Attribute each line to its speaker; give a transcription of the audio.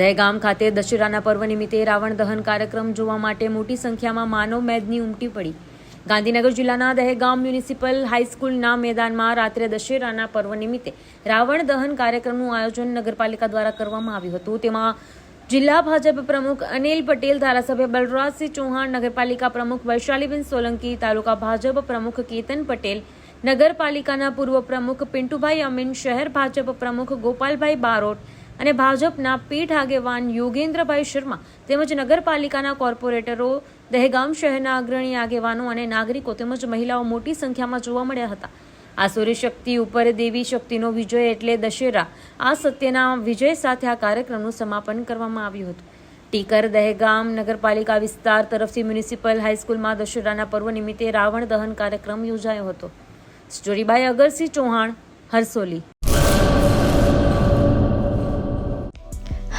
Speaker 1: દહેગામ ખાતે દશેરાના પર્વ નિમિત્તે રાવણ દહન કાર્યક્રમ જોવા માટે મોટી સંખ્યામાં માનવ મેદની ઉમટી પડી. ગાંધીનગર જિલ્લાના દહેગામ મ્યુનિસિપલ હાઈસ્કૂલના મેદાનમાં રાત્રે દશેરાના પર્વ નિમિત્તે રાવણ દહન કાર્યક્રમનું આયોજન નગરપાલિકા દ્વારા કરવામાં આવ્યું હતું. તેમાં જિલ્લા ભાજપ પ્રમુખ અનિલ પટેલ, ધારાસભ્ય બલરાજસિંહ ચૌહાણ, નગરપાલિકા પ્રમુખ વૈશાલીબેન સોલંકી, તાલુકા ભાજપ પ્રમુખ કેતન પટેલ, નગરપાલિકાના પૂર્વ પ્રમુખ પિન્ટુભાઈ અમીન, શહેર ભાજપ પ્રમુખ ગોપાલભાઈ બારોટ અને ભાજપના પીઠ આગેવાન યોગેન્દ્રભાઈ શર્મા તેમજ નગરપાલિકાના કોર્પોરેટરો, દહેગામ શહેરના અગ્રણી આગેવાનો અને નાગરિકો તેમજ મહિલાઓ મોટી સંખ્યામાં જોવા મળ્યા હતા. આસુરી શક્તિ ઉપર દેવી શક્તિનો વિજય એટલે દશેરા. આ સત્યના વિજય સાથે આ કાર્યક્રમનું સમાપન કરવામાં આવ્યું હતું. ટીકર, દહેગામ નગરપાલિકા વિસ્તાર તરફથી મ્યુનિસિપલ હાઈસ્કૂલમાં દશેરાના પર્વ નિમિત્તે રાવણ દહન કાર્યક્રમ યોજાયો હતો. Story by Agarsingh Chauhan, Harsoli.